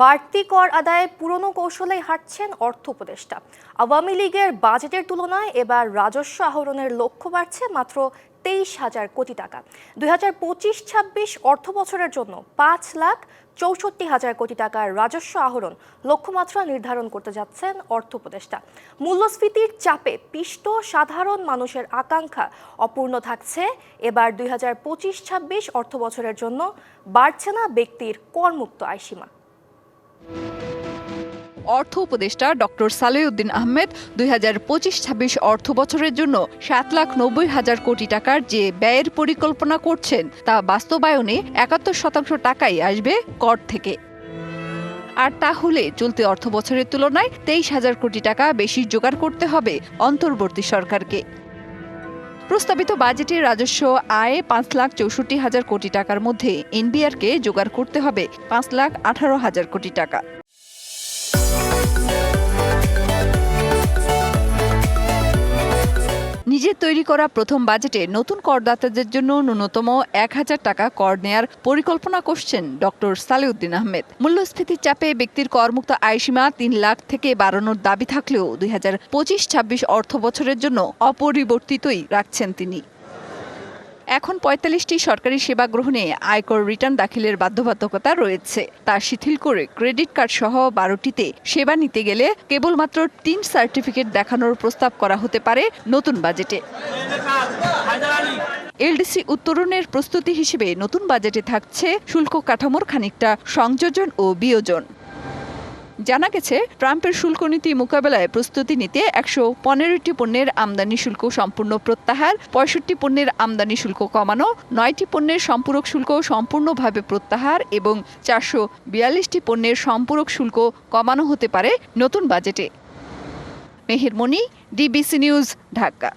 বাড়তি কর আদায়ে পুরনো কৌশলেই হাঁটছেন অর্থ উপদেষ্টা। আওয়ামী লীগের বাজেটের তুলনায় এবার রাজস্ব আহরণের লক্ষ্য বাড়ছে মাত্র তেইশ হাজার কোটি টাকা। দুই হাজার পঁচিশ, ছাব্বিশ অর্থ বছরের জন্য পাঁচ লাখ চৌষট্টি হাজার কোটি টাকার রাজস্ব আহরণ লক্ষ্যমাত্রা নির্ধারণ করতে যাচ্ছেন অর্থ উপদেষ্টা। মূল্যস্ফীতির চাপে পিষ্ট সাধারণ মানুষের আকাঙ্ক্ষা অপূর্ণ থাকছে। এবার দুই হাজার পঁচিশ, ছাব্বিশ অর্থ বছরের জন্য বাড়ছে না ব্যক্তির করমুক্ত আয়সীমা অর্থ উপদেষ্টা ডক্টর সালেউদ্দিন আহমেদ দুই হাজার পঁচিশ ছাব্বিশ অর্থ বছরের জন্য সাত লাখ নব্বই হাজার কোটি টাকার যে ব্যয়ের পরিকল্পনা করছেন, তা বাস্তবায়নে একাত্তর শতাংশ টাকাই আসবে কর থেকে। আর তাহলে চলতি অর্থ বছরের তুলনায় তেইশ হাজার কোটি টাকা বেশি জোগাড় করতে হবে অন্তর্বর্তী সরকারকে। প্রস্তাবিত বাজেটে রাজস্ব আয় পাঁচ লাখ চৌষট্টি হাজার কোটি টাকার মধ্যে এনবিআরকে জোগাড় করতে হবে, পাঁচ লাখ আঠারো হাজার কোটি টাকা। তৈরি করা প্রথম বাজেটে নতুন করদাতাদের জন্য ন্যূনতম এক হাজার টাকা কর নেয়ার পরিকল্পনা করছেন ডক্টর সালেউদ্দিন আহমেদ। মূল্যস্ফীতির চাপে ব্যক্তির করমুক্ত আয়সীমা তিন লাখ থেকে বাড়ানোর দাবি থাকলেও দুই হাজার পঁচিশ ছাব্বিশ অর্থ বছরের জন্য অপরিবর্তিতই রাখছেন তিনি। এখন পঁয়তাল্লিশটি সরকারি সেবা গ্রহণে আয়কর রিটার্ন দাখিলের বাধ্যবাধকতা রয়েছে। তা শিথিল করে ক্রেডিট কার্ড সহ বারোটিতে সেবা নিতে গেলে কেবলমাত্র তিন সার্টিফিকেট দেখানোর প্রস্তাব করা হতে পারে নতুন বাজেটে। এলডিসি উত্তরণের প্রস্তুতি হিসেবে নতুন বাজেটে থাকছে শুল্ক কাঠামোর খানিকটা সংযোজন ও বিয়োজন। জানা গেছে, ট্রাম্পের শুল্ক নীতি মোকাবেলায় প্রস্তুতি নিতে একশো পনেরোটি পণ্যের আমদানি শুল্ক সম্পূর্ণ প্রত্যাহার, পঁয়ষট্টি পণ্যের আমদানি শুল্ক কমানো, নয়টি পণ্যের সম্পূরক শুল্ক সম্পূর্ণভাবে প্রত্যাহার এবং চারশো বিয়াল্লিশটি পণ্যের সম্পূরক শুল্ক কমানো হতে পারে নতুন বাজেটে। Meheromoni DBC news, Dhaka.